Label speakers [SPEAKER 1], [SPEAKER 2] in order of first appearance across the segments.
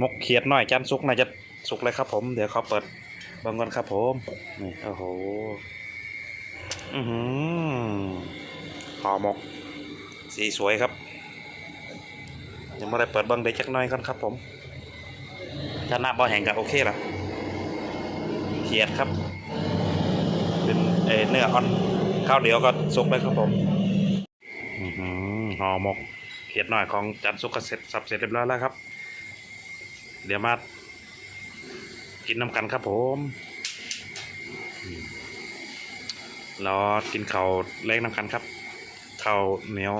[SPEAKER 1] มกเขียดหน่อยจานสุกน่าจะสุกเลยครับ ผมเดี๋ยวเขาเปิดบังก่อนครับ ผมนี่โอ้โหอือหือห่อหมก สีสวยครับยังไม่ได้เปิดบังได้จักหน่อยก่อนครับ ผมถ้าหน้าบ่อแห้งก็โอเคละเขียดครับเป็นเอ่เนื้ออ่อนข้าวเดียวก็สุกเลยครับผมอือหือห่อหมกเขียดหน่อยของจันสุกเสร็จสับเสร็จเรียบร้อยแล้วครับ เดี๋ยวมากินน้ำกันครับผมรอกินข้าวเล็กน้ำกันครับข้าวเหนียว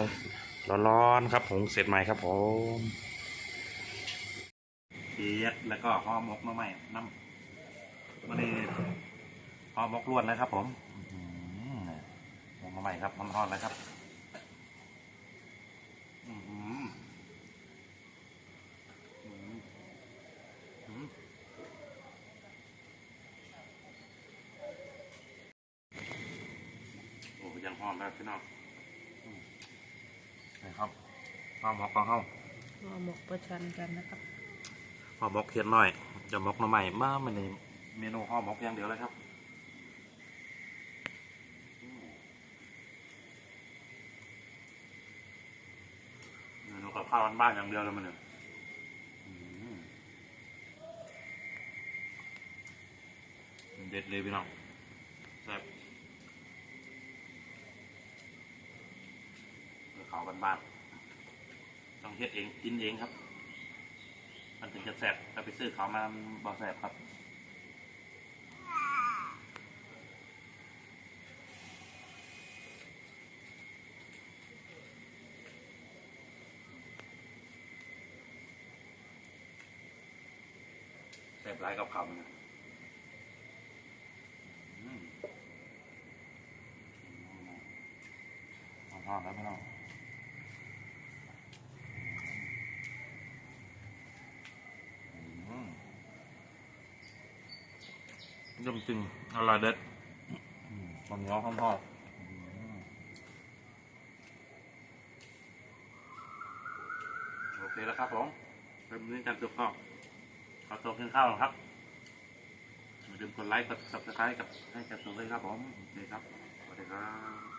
[SPEAKER 1] ร้อนๆครับผมเสร็จใหม่ครับผมเขียดแล้วก็ห่อมกมาใหม่น้ำวันนี้ห่อมกล้วนนะครับ ผมอื้อหือมกมาใหม่ครับมันทอดแล้วครับ อื้อหืออื้อหืออื้อโอ้ยังหอมแล้วพี่น้องอืมนี่ครับหอมหมกของเฮา
[SPEAKER 2] เอาหมกประชันกันนะครับ
[SPEAKER 1] หอมหมกเขียนหน่อย จะหมกหน่อใหม่มามันในเมนูหอมหมกอย่างเดียวเลยครับอืมเมนูกับข้าวบ้านๆอย่างเดียวเลยมันเนี่ยอืมเด็ดเลยพี่น้องแซ่บ เขาบ้านๆต้องเฮ็ดเองกินเองครับ มันถึงจะแสบถ้าไปซื้อเขามาบ่แสบครับแสบร้ายกับเขามันนะอืมเอาทอดแล้วไม่ต้องยำจริงอร่อยเด็ดมันง้อข้าวทอดโอเคแล้วครับผมเป็นมื้อการจุกข้าวขอตัวกินข้าวก่อนครับอย่าลืมกดไลค์กด subscribe กับให้กับตัวด้วยครับผมโอเคครับสวัสดีครับ